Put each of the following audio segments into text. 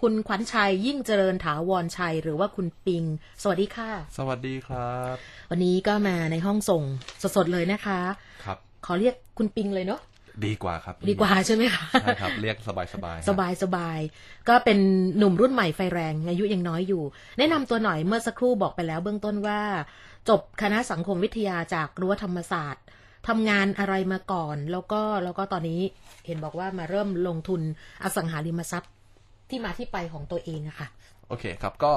คุณขวัญชัยยิ่งเจริญถาวรชัย หรือว่าคุณปิง สวัสดีค่ะ สวัสดีครับ วันนี้ก็มาในห้องส่งสดๆเลยนะคะ ครับ ขอเรียกคุณปิงเลยเนาะดีกว่าครับ ดีกว่าใช่ไหมคะใช่ครับ เรียกสบายสบายสบายสบายก็เป็นหนุ่มรุ่นใหม่ไฟแรงอายุยังน้อยอยู่ แนะนำตัวหน่อยเมื่อสักครู่บอกไปแล้วเบื้องต้นว่า จบคณะสังคมวิทยาจากรั้วธรรมศาสตร์ทำงานอะไรมาก่อน แล้วก็แล้วก็ตอนนี้เห็นบอกว่ามาเริ่มลงทุนอสังหาริมทรัพย์ ที่มาที่ไปของตัวเองอะค่ะโอเคครับก็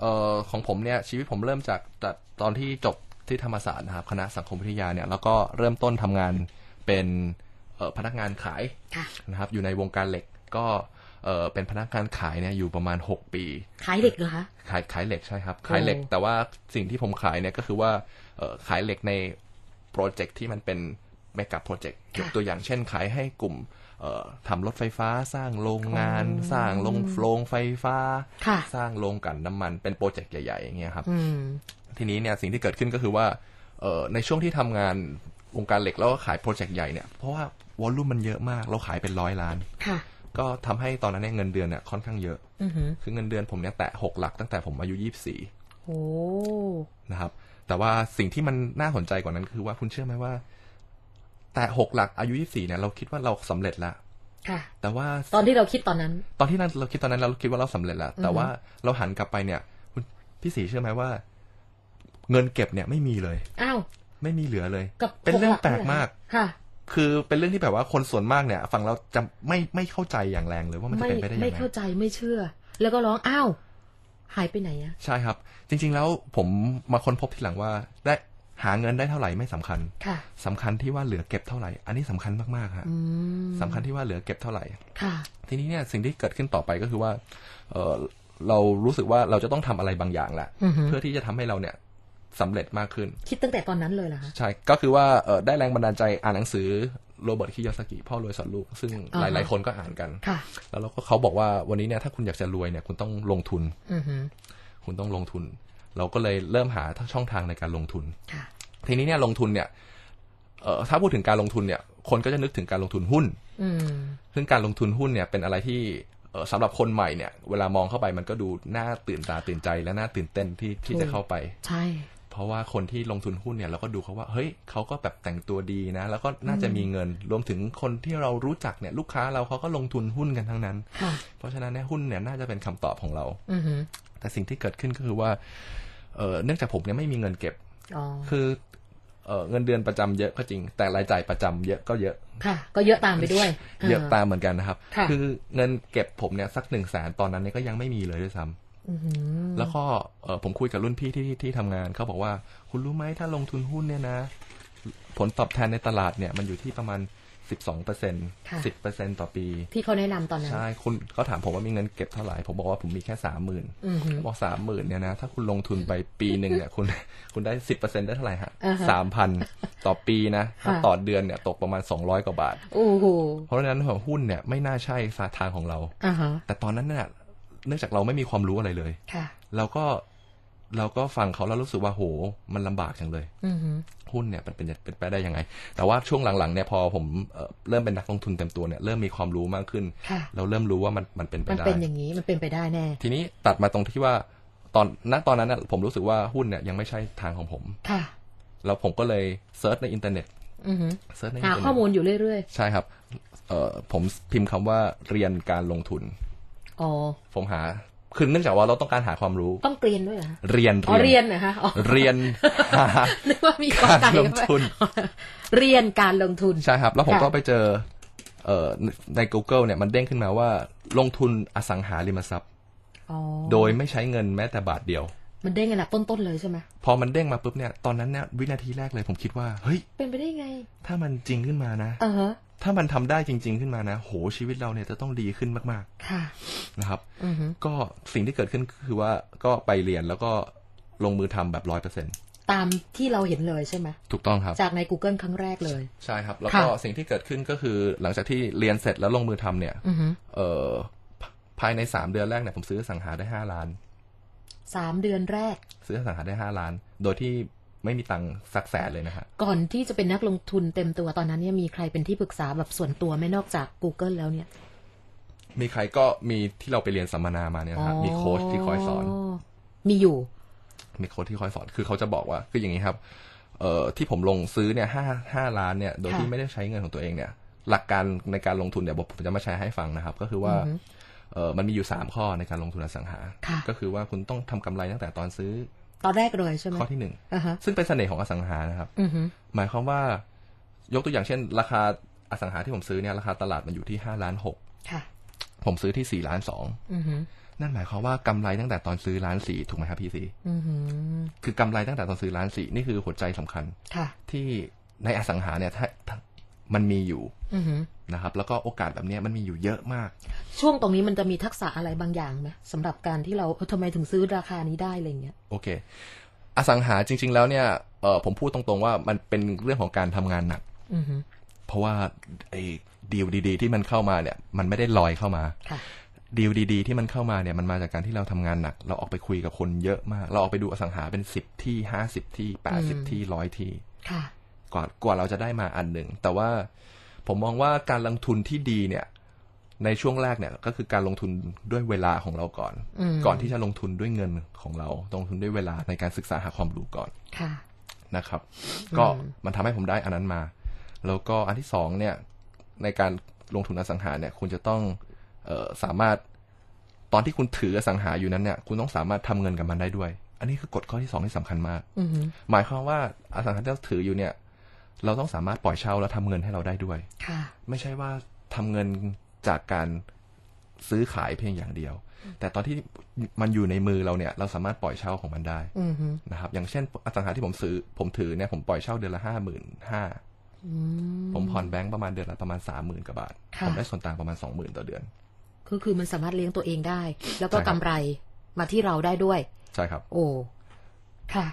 เอ่อของผมเนี่ยชีวิตผมเริ่มจากจากตอนที่จบที่ธรรมศาสตร์นะครับคณะสังคมวิทยาเนี่ยแล้วก็เริ่มต้นทำงานเป็นเอ่อพนักงานขายค่ะ นะครับอยู่ในวงการเหล็กก็เอ่อเป็นพนักงานขายเนี่ยอยู่ประมาณ 6 ปี ขายเด็กเหรอคะ ขายขายเหล็กใช่ครับ ขายเหล็กโอ้แต่ว่าสิ่งที่ผมขายเนี่ยก็คือว่าเอ่อขายเหล็กในโปรเจกต์ที่มันเป็นเมกะโปรเจกต์ยกตัวอย่างเช่นขายให้กลุ่มเอ่อ ทำรถไฟฟ้าสร้างโรงงาน สร้างโรงโรงไฟฟ้าค่ะสร้างโรงกลั่นน้ำมันเป็นโปรเจกต์ใหญ่ๆอย่างเงี้ยครับอืมทีนี้เนี่ยสิ่งที่เกิดขึ้นก็คือว่าเอ่อในช่วงที่ทำงานวงการเหล็กแล้วก็ขายโปรเจกต์ใหญ่เนี่ยเพราะว่าวอลลุ่มมันเยอะมาก เราขายเป็นร้อยล้านค่ะก็ทำให้ตอนนั้นเนี่ยเงินเดือนเนี่ยค่อนข้างเยอะอือหือคือเงินเดือนผมเนี่ยแตะหกหลักตั้งแต่ผมอายุยี่สี่โอ้นะครับ แต่ว่าสิ่งที่มันน่าสนใจกว่านั้นคือว่าคุณเชื่อไหมว่า แต่หกหลักอายุยี่สี่เนี่ยเราคิดว่าเราสำเร็จแล้วค่ะแต่ว่าตอนที่เราคิดตอนนั้น ตอนที่นั้นเราคิดตอนนั้นเราคิดว่าเราสำเร็จแล้วแต่ว่าเราหันกลับไปเนี่ยคุณพี่สีเชื่อไหมว่า เงินเก็บเนี่ยไม่มีเลยอ้าวไม่มีเหลือเลยกับเป็นเรื่องหลัแปลกมากค่ะ คือเป็นเรื่องที่แบบว่าคนส่วนมากเนี่ยฟังเราจะไม่ไม่เข้าใจอย่างแรงเลยว่ามันจะไม่เป็นไปได้ยังไม่ไงเข้าใจไม่เชื่อ แล้วก็ร้องอ้าวหายไปไหนอะใช่ครับ จริง ๆ แล้วผมมาค้นพบทีหลังว่า ได้ หาเงินได้เท่าไหร่ไม่สำคัญค่ะสำคัญที่ว่าเหลือเก็บเท่าไหร่ อันนี้สำคัญมากๆฮะอืมสำคัญที่ว่าเหลือเก็บเท่าไหร่ค่ะ ทีนี้เนี่ยสิ่งที่เกิดขึ้นต่อไปก็คือว่า เออเรารู้สึกว่าเราจะต้องทำอะไรบางอย่างแหละอือฮึเพื่อที่จะทำให้เราเนี่ยสำเร็จมากขึ้น คิดตั้งแต่ตอนนั้นเลยเหรอคะใช่ก็คือว่าเออได้แรงบันดาลใจอ่านหนังสือโรเบิร์ตคิโยสกิพ่อรวยสอนลูก ซึ่งอ่าหฮะลาย ๆ คนก็อ่านกันค่ะแล้วเราก็เขาบอกว่าวันนี้เนี่ยถ้าคุณอยากจะรวยเนี่ย คุณต้องลงทุนอือหือคุณต้องลงทุน เราก็เลยเริ่มหาช่องทางในการลงทุนค่ะ ทีนี้เนี่ยลงทุนเนี่ยเอ่อถ้าพูดถึงการลงทุนเนี่ย คนก็จะนึกถึงการลงทุนหุ้นอืมซึ่งการลงทุนหุ้นเนี่ยเป็นอะไรที่เอ่อสำหรับคนใหม่เนี่ย เวลามองเข้าไปมันก็ดูน่าตื่นตาตื่นใจและน่าตื่นเต้นที่ที่ถูกจะเข้าไป ใช่ เพราะว่าคนที่ลงทุนหุ้นเนี่ยเราก็ดูเขาว่า เฮ้ยเขาก็แบบแต่งตัวดีนะ แล้วก็น่าจะมีเงิน รวมถึงคนที่เรารู้จักเนี่ย ลูกค้าเราเขาก็ลงทุนหุ้นกันทั้งนั้นค่ะเพราะฉะนั้นเนี่ยหุ้นเนี่ยน่าจะเป็นคำตอบของเราอือหือแต่สิ่งที่เกิดขึ้นก็คือว่าเอ่อเนื่องจากผมเนี่ยไม่มีเงินเก็บอ๋อ คือเอ่อเงินเดือนประจำเยอะก็จริง แต่รายจ่ายประจำเยอะก็เยอะค่ะ ก็เยอะตามไปด้วย เยอะตามเหมือนกันนะครับค่ะอเงินเก็บผมเนี่ยสักหนึ่งแสนตอนนั้นเนี่ยก็ยังไม่มีเลยด้วยซ้ำอือหือแล้วก็เอ่อผมคุยกับรุ่นพี่ที่ที่ที่ทำงานเขาบอกว่า คุณรู้ไหมถ้าลงทุนหุ้นเนี่ยนะ ผลตอบแทนในตลาดเนี่ย มันอยู่ที่ประมาณ สิบสองเปอร์เซ็นสิบเปอร์เซ็นต่อปี ที่เขาแนะนำตอนนั้น ใช่คุณเขาถามผมว่ามีเงินเก็บเท่าไหร่ ผมบอกว่าผมมีแค่สามหมื่นอือหือบอกสามหมื่นเนี่ยนะ ถ้าคุณลงทุนไปปีหนึ่งเนี่ยคุณคุณได้สิบเปอร์เซ็นได้เท่าไหร่ฮะอ่าฮะสามพันต่อปีนะค่ะต่อเดือนเนี่ยตกประมาณสองร้อยกว่าบาทโอ้โหเพราะฉะนั้นหุ้นเนี่ยไม่น่าใช่สาทางของเราอ่าฮะแต่ตอนนั้นเนี่ยเนื่องจากเราไม่มีความรู้อะไรเลยค่ะเราก็เราก็ฟังเขาแล้วรู้สึกว่าโห มันลำบากจังเลยอือ หือหุ้นเนี่ยมันเป็นเป็นไปได้ยังไง แต่ว่าช่วงหลังๆเนี่ยพอผมเอ่อเริ่มเป็นนักลงทุนเต็มตัวเนี่ยเริ่มมีความรู้มากขึ้นค่ะเราเริ่มรู้ว่ามันมันเป็นไปมันได้เป็นอย่างนี้มันเป็นไปได้แน่ ทีนี้ตัดมาตรงที่ว่าตอนณตอนนั้นน่ะผมรู้สึกว่าหุ้นเนี่ยยังไม่ใช่ทางของผมค่ะแล้วผมก็เลยเซิร์ชในอินเทอร์เน็ตอือหือเซิร์ชในอินหาเทอร์เน็ตข้อมูลอยู่เรื่อยใช่ครับ เอ่อผมพิมพ์คำว่าเรียนการลงทุนๆอ๋อ ผมหา คือเนื่องจากว่าเราต้องการหาความรู้ ต้องเรียนด้วยเหรอคะเรียนอ๋อเรียนนะฮะอ๋อเรียนหานึกว่ามีกอการไก่ลงทุน เรียนการลงทุนใช่ครับ แล้วผมค่ะก็ไปเจอเอ่อใน Google เนี่ยมันเด้งขึ้นมาว่าลงทุนอสังหาริมทรัพย์อ๋อโดยไม่ใช้เงินแม้แต่บาทเดียว มันได้เงินหลักต้นๆเลยใช่ไหมพอมันเด้งมาปุ๊บเนี่ยตอนนั้นเนี่ยวินาทีแรกเลยผมคิดว่า เฮ้ย เป็นไปได้ไง ถ้ามันจริงขึ้นมานะ เออฮะ ถ้ามันทำได้จริง ๆ ขึ้นมานะ โหชีวิตเราเนี่ยจะต้องดีขึ้นมากค่ะๆนะครับอือฮึก็สิ่งที่เกิดขึ้นคือว่าก็ไปเรียนแล้วก็ลงมือทำแบบร้อยเปอร์เซ็นตามที่เราเห็นเลยใช่ไหมถูกต้องครับ จากใน Google ครั้งแรกเลย ใช่ครับ แล้วก็ค่ะสิ่งที่เกิดขึ้นก็คือหลังจากที่เรียนเสร็จแล้วลงมือทำเนี่ยอือฮึเอ่อภภายในสามเดือนแรกเนี่ยผมซื้ออสังหาได้ห้าล้านสามเดือนแรก ซื้ออสังหาได้ห้าล้าน โดยที่ ไม่มีตังค์สักแสนเลยนะฮะก่อนที่จะเป็นนักลงทุนเต็มตัวตอนนั้นเนี่ยมีใครเป็นที่ปรึกษาแบบส่วนตัวไหม่นอกจาก Google แล้วเนี่ย มีใครก็มีที่เราไปเรียนสัมมนามาเนี่ยนะครับมีโค้ชที่คอยสอน มีอยู่ มีโค้ชที่คอยสอนคือเขาจะบอกว่าคืออย่างนี้ครับ เอ่อที่ผมลงซื้อเนี่ยห้าห้าล้านเนี่ย โดยค่ะที่ไม่ได้ใช้เงินของตัวเองเนี่ย หลักการในการลงทุนเนี่ยผมจะมาแชร์ให้ฟังนะครับ ก็คือว่าอือฮึเอ่อมันมีอยู่สามข้อในการลงทุนอสังหาค่ะก็คือว่าคุณต้องทำกำไรตั้งแต่ตอนซื้อ ตอนแรกเลยใช่ไหมข้อที่หนึ่งอ่าฮะซึ่งเป็นเสน่ห์ของอสังหานะครับอือฮึหมายความว่ายกตัวอย่างเช่น ราคาอสังหาที่ผมซื้อเนี่ยราคาตลาดมันอยู่ที่ห้าล้านหกค่ะผมซื้อที่สี่ล้านสองอือฮึนั่นหมายความว่ากำไรตั้งแต่ตอนซื้อล้านสี่ถูกไหมครับพี่ซีอือฮึคือกำไรตั้งแต่ตอนซื้อล้านสี่นี่คือหัวใจสำคัญค่ะที่ในอสังหาเนี่ยถ้าถ้า มันมีอยู่อือฮึนะครับ แล้วก็โอกาสแบบเนี้ยมันมีอยู่เยอะมาก ช่วงตรงนี้มันจะมีทักษะอะไรบางอย่างไหมสำหรับการที่เราเออทำไมถึงซื้อราคานี้ได้อะไรเงี้ยโอเค อสังหาจริง ๆ แล้วเนี่ยเออผมพูดตรงๆว่ามันเป็นเรื่องของการทำงานหนักอือฮึเพราะว่าไอ้ดีลดีๆ ที่มันเข้ามาเนี่ย มันไม่ได้ลอยเข้ามาค่ะดีลดีๆที่มันเข้ามาเนี่ยมันมาจากการที่เราทำงานหนัก เราออกไปคุยกับคนเยอะมาก เราออกไปดูอสังหาเป็นสิบที่ห้าสิบที่แปดสิบอืมที่ร้อยที่ค่ะ กว่ากว่าเราจะได้มาอันหนึ่ง แต่ว่าผมมองว่าการลงทุนที่ดีเนี่ย ในช่วงแรกเนี่ย ก็คือการลงทุนด้วยเวลาของเราก่อนอืมก่อนที่จะลงทุนด้วยเงินของเรา ลงทุนด้วยเวลาในการศึกษาหาความรู้ก่อนค่ะนะครับ ก็มันทำให้ผมได้อันนั้นมา แล้วก็อันที่สองเนี่ย ในการลงทุนอสังหาเนี่ย คุณจะต้องเออสามารถตอนที่คุณถืออสังหาอยู่นั้นเนี่ย คุณต้องสามารถทำเงินกับมันได้ด้วย อันนี้คือกฎข้อที่สองที่สำคัญมากอือฮึหมายความว่าอสังหาที่เราถืออยู่เนี่ย เราต้องสามารถปล่อยเช่าแล้วทำเงินให้เราได้ด้วยค่ะไม่ใช่ว่าทำเงินจากการซื้อขายเพียงอย่างเดียว แต่ตอนที่มันอยู่ในมือเราเนี่ย เราสามารถปล่อยเช่าของมันได้อือฮึนะครับ อย่างเช่นอสังหาที่ผมซื้อ ผมถือเนี่ยผมปล่อยเช่าเดือนละห้าหมื่นห้าอืมผมผ่อนแบงก์ประมาณเดือนละประมาณสามหมื่นกว่าบาทค่ะผมได้ส่วนต่างประมาณสองหมื่นต่อเดือนคือคือมันสามารถเลี้ยงตัวเองได้ แล้วก็ใช่ครับกำไรมาที่เราได้ด้วย ใช่ครับ โอ้ค่ะ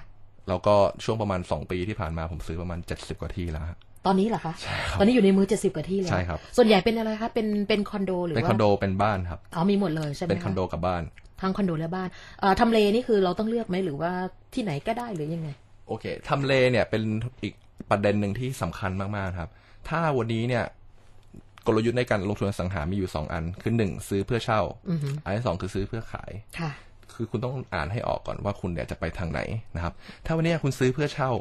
แล้วก็ช่วงประมาณสองปีที่ผ่านมาผมซื้อประมาณเจ็ดสิบกว่าที่แล้วฮะตอนนี้เหรอคะใช่ครับตอนนี้อยู่ในมือเจ็ดสิบกว่าที่แล้วใช่ครับส่วนใหญ่เป็นอะไรคะเป็นเป็นคอนโดหรือเป็นว่าคอนโดเป็นบ้านครับอ๋อมีหมดเลยใช่ไหมเป็นคะคอนโดกับบ้าน ทั้งคอนโดและบ้านเอ่อทำเลนี่คือเราต้องเลือกไหมหรือว่าที่ไหนก็ได้หรือยังไง โอเคทำเลเนี่ยเป็นอีกประเด็นหนึ่งที่สำคัญมากๆครับ ถ้าวันนี้เนี่ยกลยุทธ์ในการลงทุนอสังหามีอยู่สองอัน คือหนึ่งซื้อเพื่อเช่าอือฮึอันที่สองคือซื้อเพื่อขาย ค่ะ คือคุณต้องอ่านให้ออกก่อนว่าคุณเนี่ยจะไปทางไหนนะครับ ถ้าวันนี้คุณซื้อเพื่อเช่า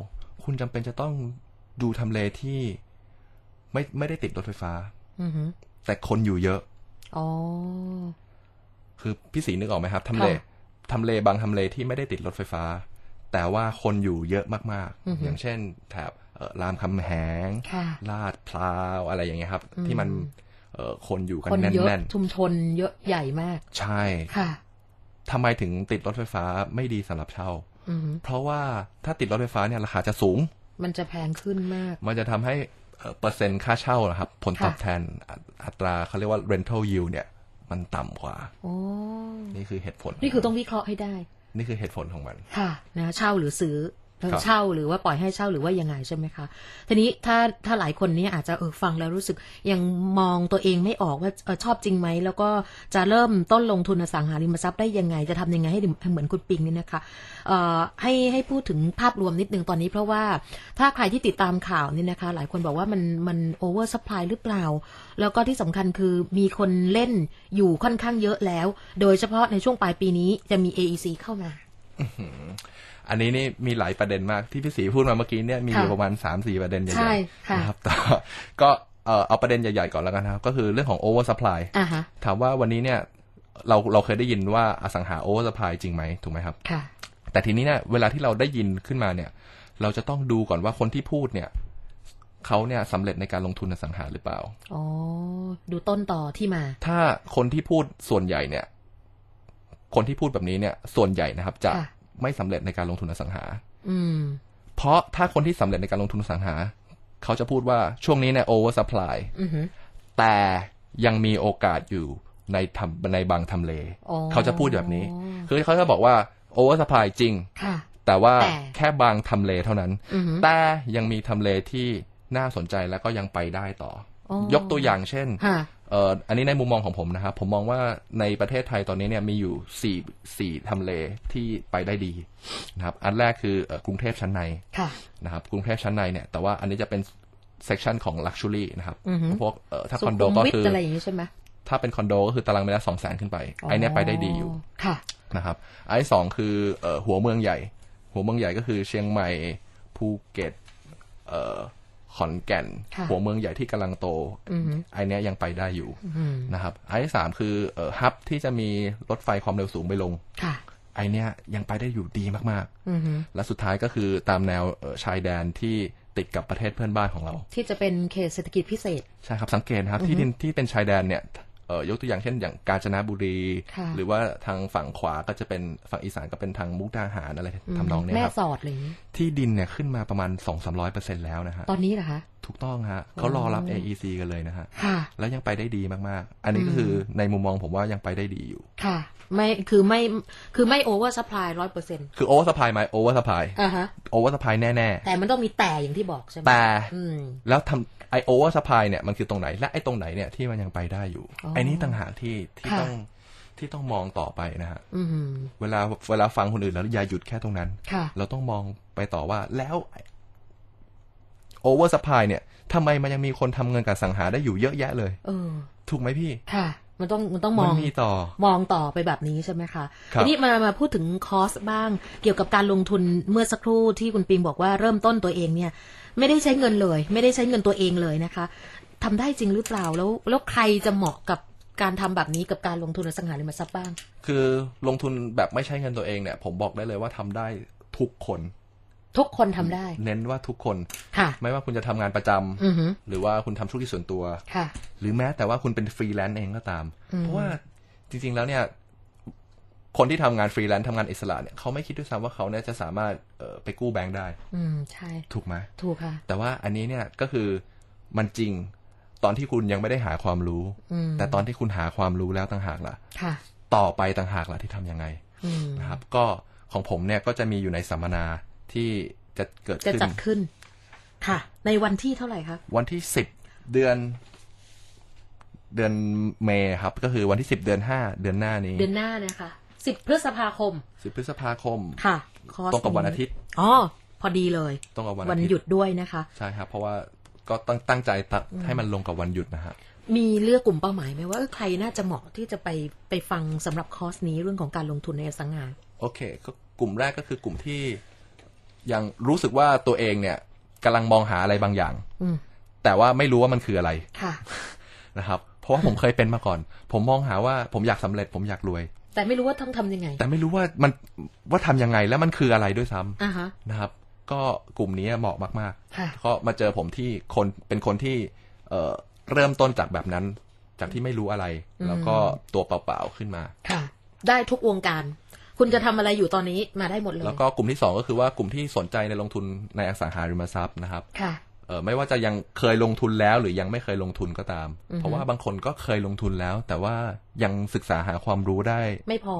คุณจำเป็นจะต้องดูทำเลที่ไม่ไม่ได้ติดรถไฟฟ้าอือฮึแต่คนอยู่เยอะอ๋อคือพี่ศรีนึกออกไหมครับทำเลค่ะทำเลบางทำเลที่ไม่ได้ติดรถไฟฟ้า แต่ว่าคนอยู่เยอะมากอือฮึๆอย่างเช่น แถบเอ่อรามคำแหงค่ะลาดพร้าวอะไรอย่างเงี้ยครับอืมที่มันเอ่อคนอยู่กันคนเยอะแน่นชุมชนเยอะใหญ่มากๆใช่ค่ะ ทำไมถึงติดรถไฟฟ้าไม่ดีสำหรับเช่าอือฮึเพราะว่าถ้าติดรถไฟฟ้าเนี่ยราคาจะสูง มันจะแพงขึ้นมาก มันจะทำให้เอ่อเปอร์เซ็นต์ค่าเช่านะครับ ผลตอบค่ะแทนอัอัตราเขาเรียกว่า rental yield เนี่ย มันต่ำกว่าโอ้นี่คือเหตุผล นี่คือต้องวิเคราะห์ให้ได้ นี่คือเหตุผลของมัน ค่ะ นะ เช่าหรือซื้อ เออครับเช่าหรือว่าปล่อยให้เช่าหรือว่ายังไงใช่ไหมคะ ทีนี้ถ้าถ้าหลายคนเนี้อาจจะเออฟังแล้วรู้สึกยังมองตัวเองไม่ออกว่าเออชอบจริงไหม แล้วก็จะเริ่มต้นลงทุนอสังหาริมทรัพย์ได้ยังไง จะทำยังไงให้ถึงเหมือนคุณปิงนี่นะคะเอ่อให้ให้พูดถึงภาพรวมนิดนึงตอนนี้เพราะว่าถ้าใครที่ติดตามข่าวนี่นะคะ หลายคนบอกว่ามันมันโอเวอร์สปายหรือเปล่า แล้วก็ที่สำคัญคือมีคนเล่นอยู่ค่อนข้างเยอะแล้ว โดยเฉพาะในช่วงปลายปีนี้จะมี AEC เข้ามา อันนี้นี่มีหลายประเด็นมากที่พี่ศรีพูดมาเมื่อกี้เนี่ยมีอยู่ค่ะประมาณสามสี่ประเด็นใหใช่ญ่ค่ะๆนะครับแต่ก็เอ่อเอาประเด็นใหญ่ๆก่อนแล้วกันนะครับ ก็คือเรื่องของ over supply อ่าฮะถามว่าวันนี้เนี่ยเราเราเคยได้ยินว่าอสังหา over supply จริงไหมถูกไหมครับค่ะแต่ทีนี้เนี่ยเวลาที่เราได้ยินขึ้นมาเนี่ย เราจะต้องดูก่อนว่าคนที่พูดเนี่ยเขาเนี่ยสำเร็จในการลงทุนอสังหาหรือเปล่าอ๋อดูต้นต่อที่มา ถ้าคนที่พูดส่วนใหญ่เนี่ย คนที่พูดแบบนี้เนี่ย ส่วนใหญ่นะครับ จะค่ะ ไม่สำเร็จในการลงทุนอสังหา อืม เพราะถ้าคนที่สำเร็จในการลงทุนอสังหา เขาจะพูดว่าช่วงนี้เนี่ย over supply อือหือแต่ยังมีโอกาสอยู่ในทำในบางทำเลอ๋อเขาจะพูดแบบนี้ คือเขาจะบอกว่า over supply จริงค่ะแต่ว่าแต่แค่บางทำเลเท่านั้นอือหือแต่ยังมีทำเลที่น่าสนใจแล้วก็ยังไปได้ต่อออยกตัวอย่างเช่นค่ะเอ่ออันนี้ในมุมมองของผมนะครับ ผมมองว่าในประเทศไทยตอนนี้เนี่ยมีอยู่สี่สี่ทำเลที่ไปได้ดีนะครับ อันแรกคือเอ่อกรุงเทพชั้นในค่ะนะครับ กรุงเทพชั้นในเนี่ย แต่ว่าอันนี้จะเป็นเซกชันของ Luxury นะครับอือฮึพวกเอ่อถ้าสุคอนโดขุมก็วิทคืออะไรอย่างนี้ใช่ไหมถ้าเป็นคอนโดก็คือตารางเมตรละสองแสนขึ้นไป ไอเนี้ยไปได้ดีอยู่ค่ะนะครับไอ้สองคือเอ่อหัวเมืองใหญ่ หัวเมืองใหญ่ก็คือเชียงใหม่ภูเก็ตเอ่อ ขอนแก่นค่ะหัวเมืองใหญ่ที่กำลังโตอือฮึไอเนี้ยยังไปได้อยู่อืมนะครับไอ้สามคือเอ่อฮับที่จะมีรถไฟความเร็วสูงไปลงค่ะไอเนี้ยยังไปได้อยู่ดีมากอือฮึๆและสุดท้ายก็คือตามแนวเอ่อชายแดนที่ติดกับประเทศเพื่อนบ้านของเรา ที่จะเป็นเขตเศรษฐกิจพิเศษ ใช่ครับสังเกตนะครับ ที่ดินที่เป็นชายแดนเนี่ย เอ่อยกตัวอย่างเช่นอย่างกาญจนบุรีค่ะหรือว่าทางฝั่งขวาก็จะเป็นฝั่งอีสานก็เป็นทางมุกดาหารอะไรทำนองเนี้ยแม่ครับสอดอะไรอย่างนี้ที่ดินเนี่ยขึ้นมาประมาณสองสามร้อยเปอร์เซ็นแล้วนะฮะตอนนี้เหรอคะ ถูกต้องฮะเขารอรับ AEC กันเลยนะฮะค่ะแล้วยังไปได้ดีมาก ๆ อันนี้ก็คือในมุมมองผมว่ายังไปได้ดีอยู่ ค่ะ ไม่คือไม่คือไม่โอเวอร์ซัพพลายร้อยเปอร์เซ็นต์คือโอเวอร์สปายไหมโอเวอร์สปายอ่าฮะโอเวอร์สปายแน่แต่มันต้องมีแต่อย่างที่บอกใช่ไหมๆแต่อืมแล้วทำไอโอเวอร์สปายเนี่ยมันคือตรงไหน และไอตรงไหนเนี่ยที่มันยังไปได้อยู่อ๋อไอนี้ต่างหากที่ที่ค่ะต้องที่ต้องมองต่อไปนะฮะอืมเวลาเวลาฟังคนอื่นแล้วอย่าหยุดแค่ตรงนั้นค่ะเราต้องมองไปต่อว่าแล้ว โอเวอร์สปายเนี่ยทำไมมันยังมีคนทำเงินกับสังหาได้อยู่เยอะแยะเลย เออ ถูกไหมพี่ ค่ะ มันต้องมันต้องมมัองมีต่อ มองต่อไปแบบนี้ใช่ไหมคะครับทีนี้มามาพูดถึงคอสบ้าง เกี่ยวกับการลงทุนเมื่อสักครู่ที่คุณปิงบอกว่าเริ่มต้นตัวเองเนี่ย ไม่ได้ใช้เงินเลย ไม่ได้ใช้เงินตัวเองเลยนะคะทำได้จริงหรือเปล่าแล้วแล้วใครจะเหมาะกับการทำแบบนี้กับการลงทุนอสังหาริมทรัพย์บ้าง คือลงทุนแบบไม่ใช้เงินตัวเองเนี่ย ผมบอกได้เลยว่าทำได้ทุกคน ทุกคนทำได้ เน้นว่าทุกคนค่ะไม่ว่าคุณจะทำงานประจำอือฮึหรือว่าคุณทำธุรกิจส่วนตัวค่ะ หรือแม้แต่ว่าคุณเป็นฟรีแลนซ์เองก็ตามอืมเพราะว่าจริง ๆ แล้วเนี่ย คนที่ทำงานฟรีแลนซ์ทำงานอิสระเนี่ยเขาไม่คิดด้วยซ้ำว่าเขาเนี่ยจะสามารถเอ่อไปกู้แบงค์ได้ อืมใช่ ถูกไหมถูกค่ะ แต่ว่าอันนี้เนี่ยก็คือมันจริงตอนที่คุณยังไม่ได้หาความรู้อืมแต่ตอนที่คุณหาความรู้แล้วต่างหากล่ะค่ะ ต่อไปต่างหากล่ะที่ทำยังไงอืมนะครับ ก็ของผมเนี่ยก็จะมีอยู่ในสัมมนา ที่จะเกิดจะขึ้นจัดขึ้น ค่ะ ในวันที่เท่าไหร่คะวันที่สิบเดือน เดือนเมษครับ ก็คือวันที่สิบเดือนห้าเดือนหน้านี้เดือนหน้าเนี่ยค่ะสิบพฤษภาคมสิบพฤษภาคมค่ะคอร์สตรงกับวันอาทิตย์อ๋อพอดีเลยตรงกับวันวันอาทิตหยุดย์ด้วยนะคะ ใช่ครับ เพราะว่าก็ตั้งตั้งใจตัดให้มันลงกับวันหยุดนะฮะมีเลือกกลุ่มเป้าหมายไหมว่าเอ้ยใครน่าจะเหมาะที่จะไปไปฟังสำหรับคอร์สนี้เรื่องของการลงทุนในอสังหาโอเค ก็กลุ่มแรกก็คือกลุ่มที่ ยังรู้สึกว่าตัวเองเนี่ยกำลังมองหาอะไรบางอย่างอืมแต่ว่าไม่รู้ว่ามันคืออะไรค่ะนะครับ เพราะว่าผมเคยเป็นมาก่อน ผมมองหาว่าผมอยากสำเร็จ ผมอยากรวย แต่ไม่รู้ว่าต้องทำยังไง แต่ไม่รู้ว่ามันว่าทำยังไงแล้วมันคืออะไรด้วยซ้ำอ่าฮะนะครับ ก็กลุ่มนี้เหมาะมากค่ะๆก็มาเจอผมที่คนเป็นคนที่เอ่อเริ่มต้นจากแบบนั้น จากที่ไม่รู้อะไร แล้วก็ตัวเปล่าๆขึ้นมาค่ะได้ทุกวงการ คุณจะทำอะไรอยู่ตอนนี้มาได้หมดเลย แล้วก็กลุ่มที่สองก็คือว่ากลุ่มที่สนใจในลงทุนในอสังหาริมทรัพย์นะครับค่ะเออไม่ว่าจะยังเคยลงทุนแล้วหรือยังไม่เคยลงทุนก็ตามอือฮึเพราะว่าบางคนก็เคยลงทุนแล้ว แต่ว่ายังศึกษาหาความรู้ได้ ไม่พอ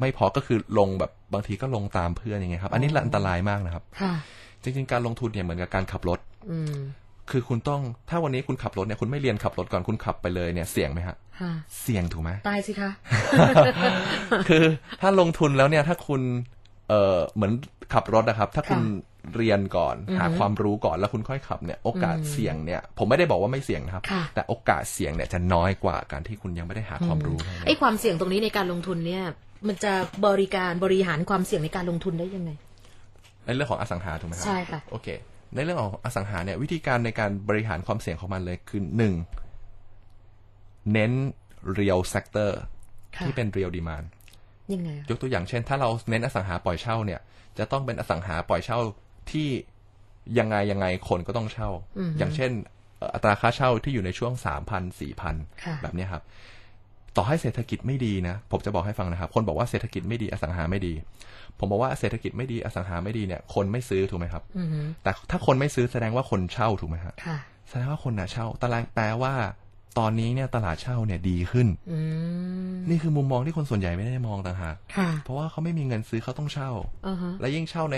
ไม่พอก็คือลงแบบบางทีก็ลงตามเพื่อนอย่างเงี้ยครับ อันนี้อ๋ออัอันตรายมากนะครับ ค่ะ จริง ๆ การลงทุนเนี่ยเหมือนกับการขับรถอืม คือคุณต้องถ้าวันนี้คุณขับรถเนี่ยคุณไม่เรียนขับรถก่อนคุณขับไปเลยเนี่ยเสี่ยงไหมฮะค่ะเสี่ยงถูกไหมตายสิคะ คือถ้าลงทุนแล้วเนี่ยถ้าคุณเออเหมือนขับรถนะครับ ถ้าคุณเรียนก่อนอือฮึหาความรู้ก่อนแล้วคุณค่อยขับเนี่ยโอกาสอืมเสี่ยงเนี่ย ผมไม่ได้บอกว่าไม่เสี่ยงนะครับค่ะแต่โอกาสเสี่ยงเนี่ยจะน้อยกว่าการที่คุณยังไม่ได้หาความรู้เท่านั้นไอ้ความเสี่ยงตรงนี้ในการลงทุนเนี่ย มันจะบริการบริหารความเสี่ยงในการลงทุนได้ยังไงในเรื่องของอสังหาถูกไหมครัใช่ค่ะโอเค ในเรื่องของอสังหาเนี่ยวิธีการในการบริหารความเสี่ยงของมันเลยคือหนึ่งเน้น real sector ค่ะที่เป็น real demand ยังไงอะยกตัวอย่างเช่น ถ้าเราเน้นอสังหาปล่อยเช่าเนี่ย จะต้องเป็นอสังหาปล่อยเช่าที่ยังไงยังไงคนก็ต้องเช่าอืมอย่างเช่นเอ่ออัตราค่าเช่าที่อยู่ในช่วงสามพันสี่พันค่ะแบบเนี้ยครับ ต่อให้เศรษฐกิจไม่ดีนะ ผมจะบอกให้ฟังนะครับ คนบอกว่าเศรษฐกิจไม่ดีอสังหาไม่ดี ผมบอกว่าเศรษฐกิจไม่ดีอสังหาไม่ดีเนี่ย คนไม่ซื้อถูกไหมครับอือฮึแต่ถ้าคนไม่ซื้อแสดงว่าคนเช่าถูกไหมฮะค่ะแสดงว่าคนน่ะเช่าตารางแปลว่าตอนนี้เนี่ยตลาดเช่าเนี่ยดีขึ้นอืมนี่คือมุมมองที่คนส่วนใหญ่ไม่ได้มองต่างหากค่ะเพราะว่าเขาไม่มีเงินซื้อเขาต้องเช่าอ่าฮะและยิ่งเช่าใน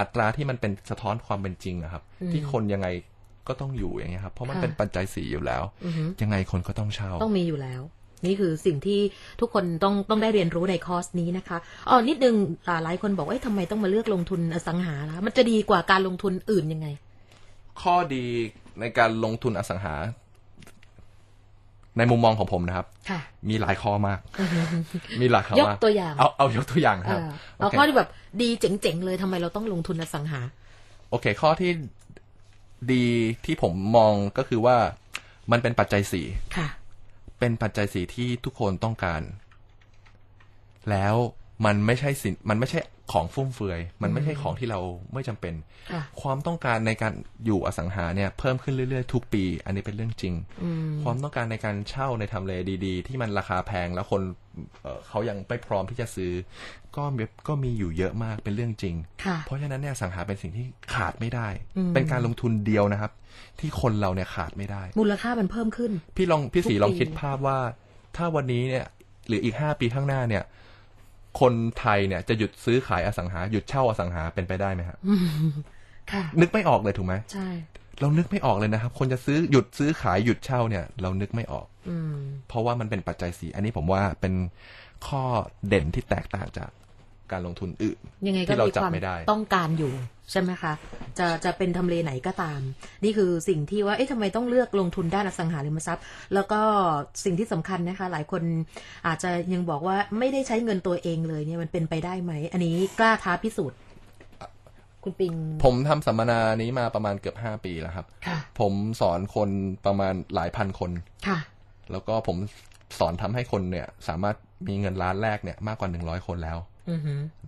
อัตราที่มันเป็นสะท้อนความเป็นจริงอะครับอืมที่คนยังไงก็ต้องอยู่อย่างเงี้ยครับ เพราะมันค่ะเป็นปัจจัยสี่อยู่แล้วอือฮึยังไงคนก็ต้องเช่า ต้องมีอยู่แล้ว นี่คือสิ่งที่ทุกคนต้องต้องได้เรียนรู้ในคอร์สนี้นะคะอ๋อนิดนึงอ่าหลายคนบอกว่าเอ้ยทำไมต้องมาเลือกลงทุนอสังหาล่ะมันจะดีกว่าการลงทุนอื่นยังไง ข้อดีในการลงทุนอสังหา ในมุมมองของผมนะครับค่ะมีหลายข้อมาก มีหลายข้อยกมากตัวอย่าง เอาเอายกตัวอย่างเอครับอโอเอาเคข้อที่แบบดีเจ๋งๆเลยทำไมเราต้องลงทุนอสังหา โอเค ข้อที่ดีที่ผมมองก็คือว่ามันเป็นปัจจัยสี่ค่ะ เป็นปัจจัยสี่ที่ทุกคนต้องการ แล้วมันไม่ใช่สินมันไม่ใช่ ของฟุ่มเฟือย มันไม่ใช่ของที่เราไม่จำเป็นค่ะความต้องการในการอยู่อสังหาเนี่ยเพิ่มขึ้นเรื่อยๆ ทุกปี อันนี้เป็นเรื่องจริงอืมความต้องการในการเช่าในทำเลดีๆ ที่มันราคาแพงแล้วคนเอ่อเขายังไม่พร้อมที่จะซื้อ ก็มีก็มีอยู่เยอะมากเป็นเรื่องจริงค่ะเพราะฉะนั้นเนี่ยอสังหาเป็นสิ่งที่ขาดไม่ได้อืมเป็นการลงทุนเดียวนะครับ ที่คนเราเนี่ยขาดไม่ได้ มูลค่ามันเพิ่มขึ้น พี่ลองพี่สีทุกปีลองคิดภาพว่า ถ้าวันนี้เนี่ยหรืออีกห้าปีข้างหน้าเนี่ย คนไทยเนี่ยจะหยุดซื้อขายอสังหา หยุดเช่าอสังหาเป็นไปได้ไหมครับค่ะ นึกไม่ออกเลยถูกไหมใช่ เรานึกไม่ออกเลยนะครับ คนจะซื้อหยุดซื้อขายหยุดเช่าเนี่ย เรานึกไม่ออก อืมเพราะว่ามันเป็นปัจจัยสีอันนี้ผมว่าเป็นข้อเด่นที่แตกต่างจาก การลงทุนอื่นยังไงก็ที่เรามีจับความไม่ได้ต้องการอยู่ใช่ไหมคะ จะจะเป็นทำเลไหนก็ตาม นี่คือสิ่งที่ว่า เอ๊ะทำไมต้องเลือกลงทุนด้านอสังหาริมทรัพย์ แล้วก็สิ่งที่สำคัญนะคะ หลายคนอาจจะยังบอกว่าไม่ได้ใช้เงินตัวเองเลยเนี่ยมันเป็นไปได้ไหม อันนี้กล้าท้าพิสูจน์ คุณปิง ผมทำสัมมนานี้มาประมาณเกือบห้าปีแล้วครับค่ะผมสอนคนประมาณหลายพันคน ค่ะ แล้วก็ผมสอนทำให้คนเนี่ย สามารถมีเงินล้านแรกเนี่ยมากกว่าหนึ่งร้อยคนแล้วอือหือ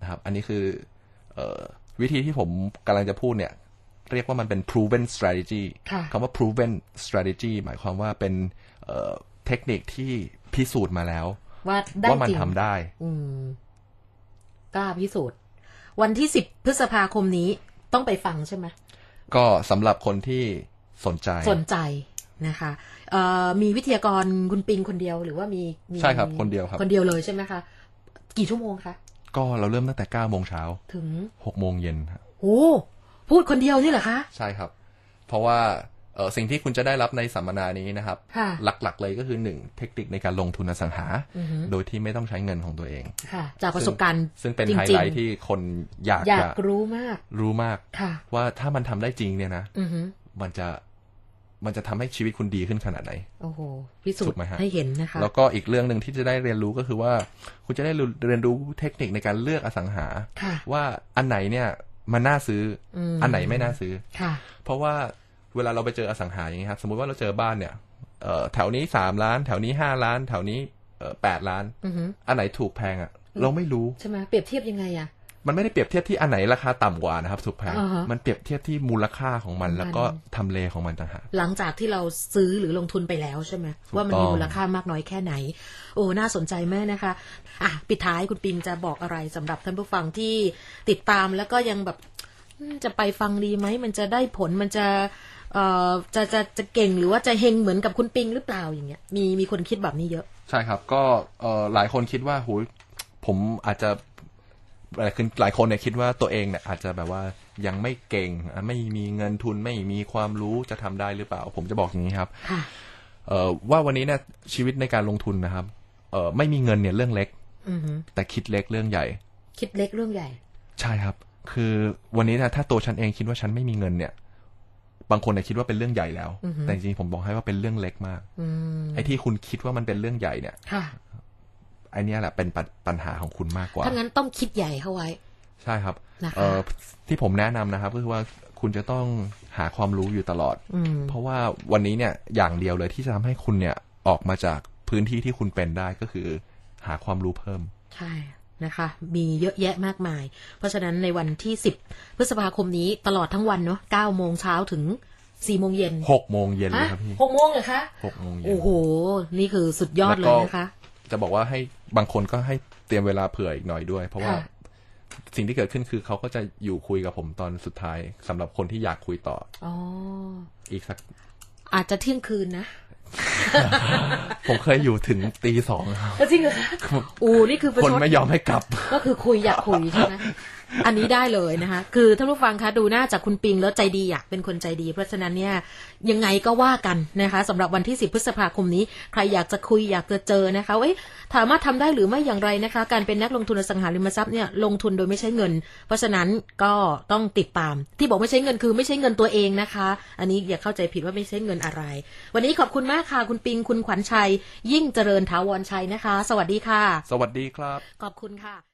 นะครับ อันนี้คือเออวิธีที่ผมกำลังจะพูดเนี่ย เรียกว่ามันเป็น proven strategy ค่ะคำว่า proven strategy หมายความว่าเป็นเอ่อเทคนิคที่พิสูจน์มาแล้ว ว่าได้ว่ามันจริงทำได้อืมกล้าพิสูจน์ วันที่สิบพฤษภาคมนี้ต้องไปฟังใช่ไหมก็สำหรับคนที่สนใจสนใจนะคะเอ่อมีวิทยากรคุณปิงคนเดียวหรือว่ามีมีใช่ครับคนเดียวครับ คนเดียวเลยใช่ไหมคะ กี่ชั่วโมงคะ ก็เราเริ่มตั้งแต่9โมงเช้าถึง6โมงเย็นครับโอ้พูดคนเดียวนี่เหรอคะ ใช่ครับ เพราะว่าเอ่อสิ่งที่คุณจะได้รับในสัมมนานี้นะครับค่ะหลักๆเลยก็คือหนึ่งเทคนิคในการลงทุนอสังหาอือฮึโดยที่ไม่ต้องใช้เงินของตัวเองค่ะจากประสบการณ์ซึ่งเป็นจริงๆไฮไลท์ที่คนอยากอยาจะกรู้มาก รู้มากค่ะว่าถ้ามันทำได้จริงเนี่ยนะอือฮึมันจะ มันจะทำให้ชีวิตคุณดีขึ้นขนาดไหน โอ้โห พิสูถูจกไหมน์ฮะให้เห็นนะคะ แล้วก็อีกเรื่องหนึ่งที่จะได้เรียนรู้ก็คือว่า คุณจะได้เรียนรู้เทคนิคในการเลือกอสังหาค่ะว่าอันไหนเนี่ยมันน่าซื้ออมอันไหนไม่น่าซื้อค่ะ เพราะว่าเวลาเราไปเจออสังหาอย่างนี้ครับ สมมุติว่าเราเจอบ้านเนี่ยเอ่อแถวนี้สามล้าน แถวนี้ห้าล้าน แถวนี้เอ่อแปดล้านอือฮึอันไหนถูกแพงอะ่ะ เราไม่รู้ ใช่ไหมเปรียบเทียบยังไงอะ มันไม่ได้เปรียบเทียบที่อันไหนราคาต่ำกว่านะครับถูกแพงอ่าฮะมันเปรียบเทียบที่มูลค่าของมันของมันแล้วก็ทำเลของมันต่างหากหลังจากที่เราซื้อหรือลงทุนไปแล้วใช่ไหมถูกว่ามันต้องมีมูลค่ามากน้อยแค่ไหน โอ้น่าสนใจมากนะคะอะปิดท้ายคุณปิงจะบอกอะไรสำหรับท่านผู้ฟังที่ติดตามแล้วก็ยังแบบอืมจะไปฟังดีไหมมันจะได้ผลมันจะเอ่อจะจะจะเก่งหรือว่าจะเฮงเหมือนกับคุณปิงหรือเปล่าอย่างเงี้ยมีมีคนคิดแบบนี้เยอะ ใช่ครับ ก็เอ่อหลายคนคิดว่าหูยผมอาจจะ หลายคนหลายคนเนี่ยคิดว่าตัวเองเนี่ยอาจจะแบบว่ายังไม่เก่งอะไม่มีเงินทุนไม่มีความรู้จะทำได้หรือเปล่า ผมจะบอกอย่างนี้ครับค่ะเอ่อว่าวันนี้เนี่ยชีวิตในการลงทุนนะครับ เอ่อไม่มีเงินเนี่ยเรื่องเล็กอือฮึแต่คิดเล็กเรื่องใหญ่ คิดเล็กเรื่องใหญ่ ใช่ครับ คือวันนี้นะถ้าตัวฉันเองคิดว่าฉันไม่มีเงินเนี่ย บางคนเนี่ยคิดว่าเป็นเรื่องใหญ่แล้วอือฮึแต่จริงๆผมบอกให้ว่าเป็นเรื่องเล็กมากอืมไอ้ที่คุณคิดว่ามันเป็นเรื่องใหญ่เนี่ยค่ะ ไอ้เนี่ยแหละเป็นปัญปัญหาของคุณมากกว่าถ้างั้นต้องคิดใหญ่เข้าไว้ ใช่ครับนะคะเอ่อที่ผมแนะนำนะครับ ก็คือว่าคุณจะต้องหาความรู้อยู่ตลอดอืมเพราะว่าวันนี้เนี่ยอย่างเดียวเลยที่จะทำให้คุณเนี่ยออกมาจากพื้นที่ที่คุณเป็นได้ก็คือ หาความรู้เพิ่ม ใช่นะคะ มีเยอะแยะมากมาย เพราะฉะนั้นในวันที่สิบพฤษภาคมนี้ตลอดทั้งวันเนาะเก้าโมงเช้าถึงสี่โมงเย็นหกโมงเย็นเลยฮะครับพี่หกโมงเหรอคะหกโมงเย็นโอ้โห นี่คือสุดยอดแล้เลวยก็นะคะ จะบอกว่าให้บางคนก็ให้เตรียมเวลาเผื่ออีกหน่อยด้วย เพราะว่าค่ะสิ่งที่เกิดขึ้นคือเขาก็จะอยู่คุยกับผมตอนสุดท้ายสำหรับคนที่อยากคุยต่ออ๋ออีกสัก อาจจะเที่ยงคืนนะ ผมเคยอยู่ถึงตีสองครับจริงเหรอคะอู้นี่คือประคนชดไม่ยอมให้กลับ ก็คือคุยอยากคุยใช่ไหม อันนี้ได้เลยนะคะ คือท่านผู้ฟังคะดูหน้าจากคุณปิงแล้วใจดีอะเป็นคนใจดี เพราะฉะนั้นเนี่ยยังไงก็ว่ากันนะคะสำหรับวันที่ 10 พฤษภาคมนี้ ใครอยากจะคุยอยากจะเจอนะคะว่าเอ๊ะสามารถทำได้หรือไม่อย่างไรนะคะ การเป็นนักลงทุนอสังหาริมทรัพย์เนี่ยลงทุนโดยไม่ใช้เงิน เพราะฉะนั้นก็ต้องติดตาม ที่บอกไม่ใช้เงินคือไม่ใช้เงินตัวเองนะคะ อันนี้อย่าเข้าใจผิดว่าไม่ใช้เงินอะไร วันนี้ขอบคุณมากค่ะคุณปิงคุณขวัญชัย ยิ่งเจริญถาวรชัยนะคะ สวัสดีค่ะ สวัสดีครับ ขอบคุณค่ะ